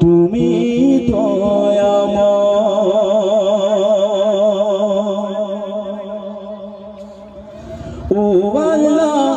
তুমি দয়াময় ও আল্লাহ।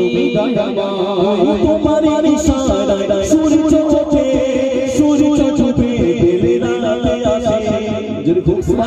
তুমি দয়াময় তোমার ইশারায় সূর্য ওঠে সূর্য ডুবে বেলাতে আসে যদি ওঠে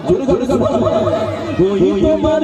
জোরে জোরে ওই তোমার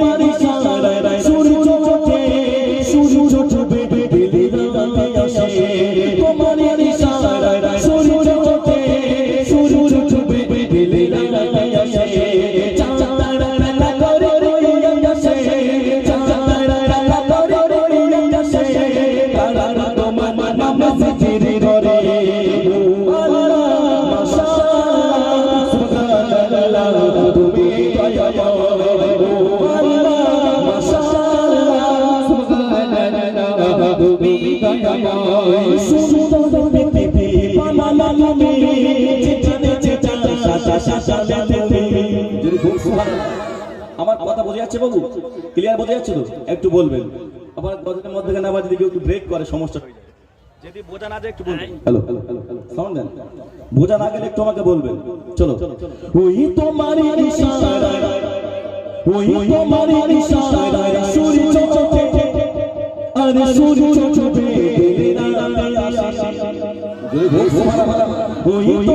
যদি আমার কথা বোঝা যাচ্ছে বাবু? ক্লিয়ার বোঝা যাচ্ছে তো? একটু বলবেন। আবার গজলের মধ্যে না বাজে কেউ একটু ব্রেক করে সমস্যা হয়ে যায়। যদি বোঝা না যায় একটু বলবেন। হ্যালো সাউন্ড দেন? বোঝা না গেলে একটু আমাকে বলবেন। চলো। ওই তোমার ইশারায় ওই তোমার ইশারায় সূর্য ওঠে আরে সূর্য আসে। ওই তোমার ইশারায়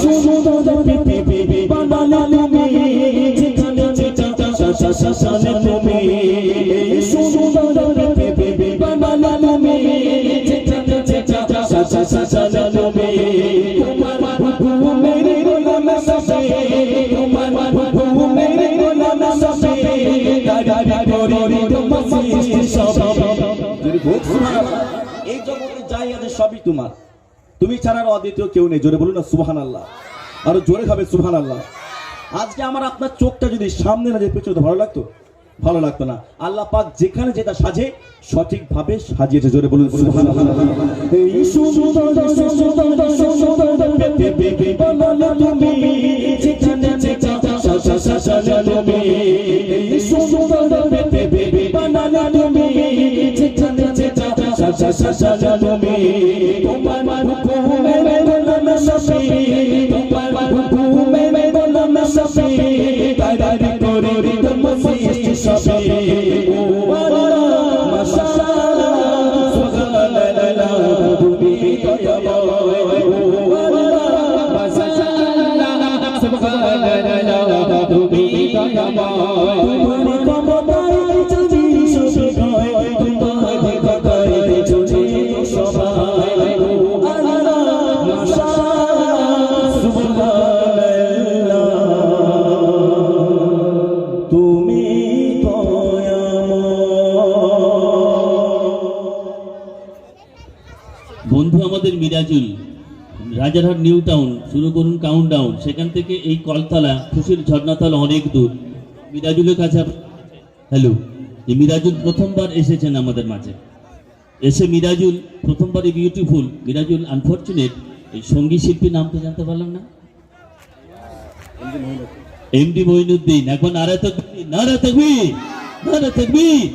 সুন্দর পৃথিবী বানালে তুমি যেখানে যেটা শাসানে তুমি সুন্দর পৃথিবী বানালে তুমি যেখানে যেটা শাসানে তুমি তোমার ঘুমের গোলাম সবে তোমার ঘুমের গোলাম সবে গাড়ি করে তোমার সব এই জগতে যাই আছে সবই তোমার। তুমি ছাড়া অদ্বিতীয় কেউ নেই জোরে বলুন না সুবহান আল্লাহ আরও জোরে খাবে সুবহান আল্লাহ আজকে আমার আপনার চোখটা যদি সামনে না যে পেছনে ভালো লাগতো ভালো লাগতো না আল্লাহ পাক যেখানে যেটা সাজে সঠিকভাবে সাজিয়েছে জোরে বলুন তুমি বন্ধু আমাদের মিরাজুল রাজারহাট নিউ টাউন, শুরু করুন কাউন্ট ডাউন সেখান থেকে এই কলতলা, খুশির ঝর্ণাতলা অনেক দূর। মিরাজুলের কাছে হ্যালো এই মিরাজুল প্রথমবার এসেছেন আমাদের মাঝে। এসে মিরাজুল, প্রথমবার এই বিউটিফুল মিরাজুল আনফর্চুনেট এই সংগীত শিল্পীর নাম তো জানতে পারলাম না। এমডি মহিনুদ্দিন এখন নারা তকবীর নারা তকবীর নারা তকবীর।